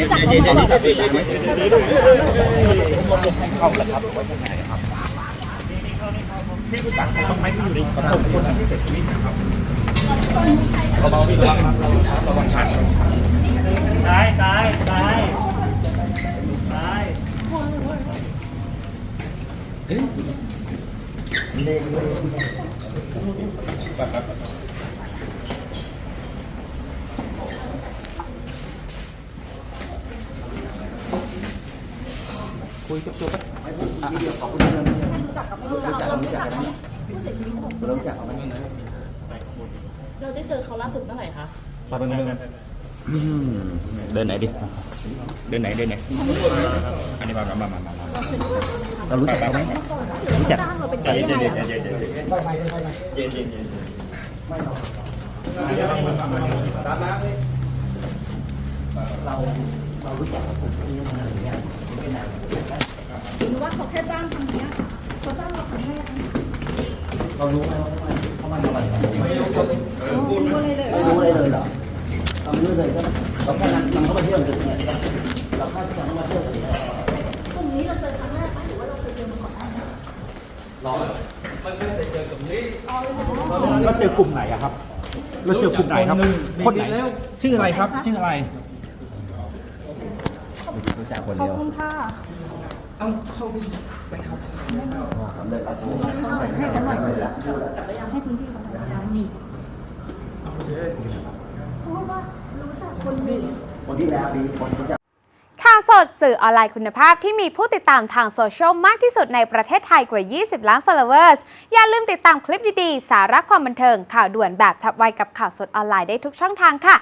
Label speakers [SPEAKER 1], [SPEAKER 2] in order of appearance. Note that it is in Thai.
[SPEAKER 1] รู้จักเขามาก่อน
[SPEAKER 2] เข้าแล้วครับไว้ยังไงครับพี่รู้จักใครบ้างไหมที่อยู่ในกระทงคนที่เสียชีวิตนะครับระวังพี่ระวังระวังชัน
[SPEAKER 3] ซ้ายซ้ายซ้ายซ้าย
[SPEAKER 2] คุยจบจบ
[SPEAKER 1] เราได้เจอเขาล่าสุดเมื่อไหร่คะ
[SPEAKER 2] ตอนนึงเดินไหนดิ เดินไหนเดินไหน อันนี้มามามามามาเรารู้จักเขาไหมรู้จัก
[SPEAKER 1] จ้างเราเป็น
[SPEAKER 2] ใจ
[SPEAKER 1] เจ๊
[SPEAKER 2] เย็น
[SPEAKER 1] ยัง
[SPEAKER 2] เย็น
[SPEAKER 1] ไง
[SPEAKER 2] เย็น
[SPEAKER 1] อะ
[SPEAKER 2] เย็นเย็นเย็นเย็นเย็นเย็น
[SPEAKER 1] หรือว่าเขาแค่จ้างทำเนี้ยเขาจ้างเราทำให้อะ
[SPEAKER 4] เรารู้ไหมว่าเขามาทำอะไรกันไม่รู้
[SPEAKER 1] พูดเลยเลย
[SPEAKER 4] ไม่รู้เลยเลยเหรอเราไม่รู้เลยก็เราแค่นั้นมันก็มาเที่ยวกันเนี่ยเราแค่ที่จะมาเที่ยวกันเนี่ย
[SPEAKER 1] กลุ่มนี้เราเจอครั้งแรกไหมหรือว่าเราเคยเจอมาก่อนหน้านี้
[SPEAKER 2] แล้วเจอกลุ่มไหนอะครับ เราเจอกลุ่มไหนครับคนไหนชื่ออะไรครับ ชื่ออะไร
[SPEAKER 4] รู้จักคน
[SPEAKER 1] ขอบ
[SPEAKER 4] เดียว
[SPEAKER 1] คุณค่ะ
[SPEAKER 4] สำเร็จแล้ว
[SPEAKER 1] ให้กันหน่อยให้พื้นที่เขาหน่อยยังมีเพราะว่ารู้จักคนนึ่ง
[SPEAKER 4] คนที่แล้วมีคนรู้จัก
[SPEAKER 5] ข่าวสดสื่อออนไลน์คุณภาพที่มีผู้ติดตามทางโซเชียลมากที่สุดในประเทศไทยกว่า 20 ล้าน followers อย่าลืมติดตามคลิปดีๆ สาระความบันเทิง ข่าวด่วนแบบฉับไวกับข่าวสดออนไลน์ได้ทุกช่องทางค่ะ